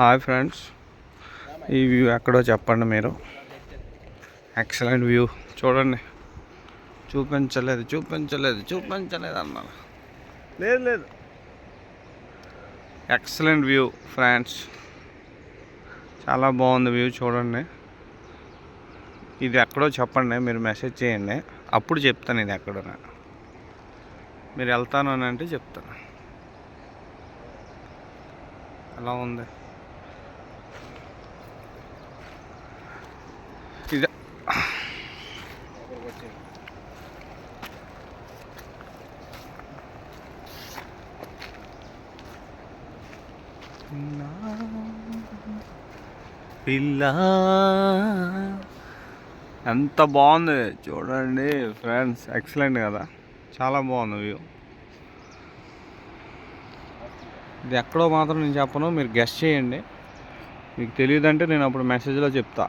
Hi friends. ఈ view ఎక్కడో చెప్పండి మీరు. Excellent view. చూడండి. చూపించలేదు చూపించలేదు చూపించలేదు అన్నాను. లేదు లేదు. Excellent view friends. చాలా బాగుంది వ్యూ చూడండి. ఇది ఎక్కడో చెప్పండి మీరు మెసేజ్ చేయండి. అప్పుడు చెప్తాను ఇది ఎక్కడో మీరు వెళ్తాను అని అంటే చెప్తాను. ఎలా ఉంది ఇది పిల్ల. ఎంత బాగుంది. చూడండి ఫ్రెండ్స్ ఎక్సలెంట్ కదా. చాలా బాగుంది వ్యూ. ఇది ఎక్కడో మాత్రం నేను చెప్పను మీరు గెస్ట్ చేయండి. మీకు తెలియదంటే నేను అప్పుడు మెసేజ్లో చెప్తా.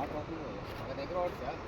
దగ్గర వాడు సార్.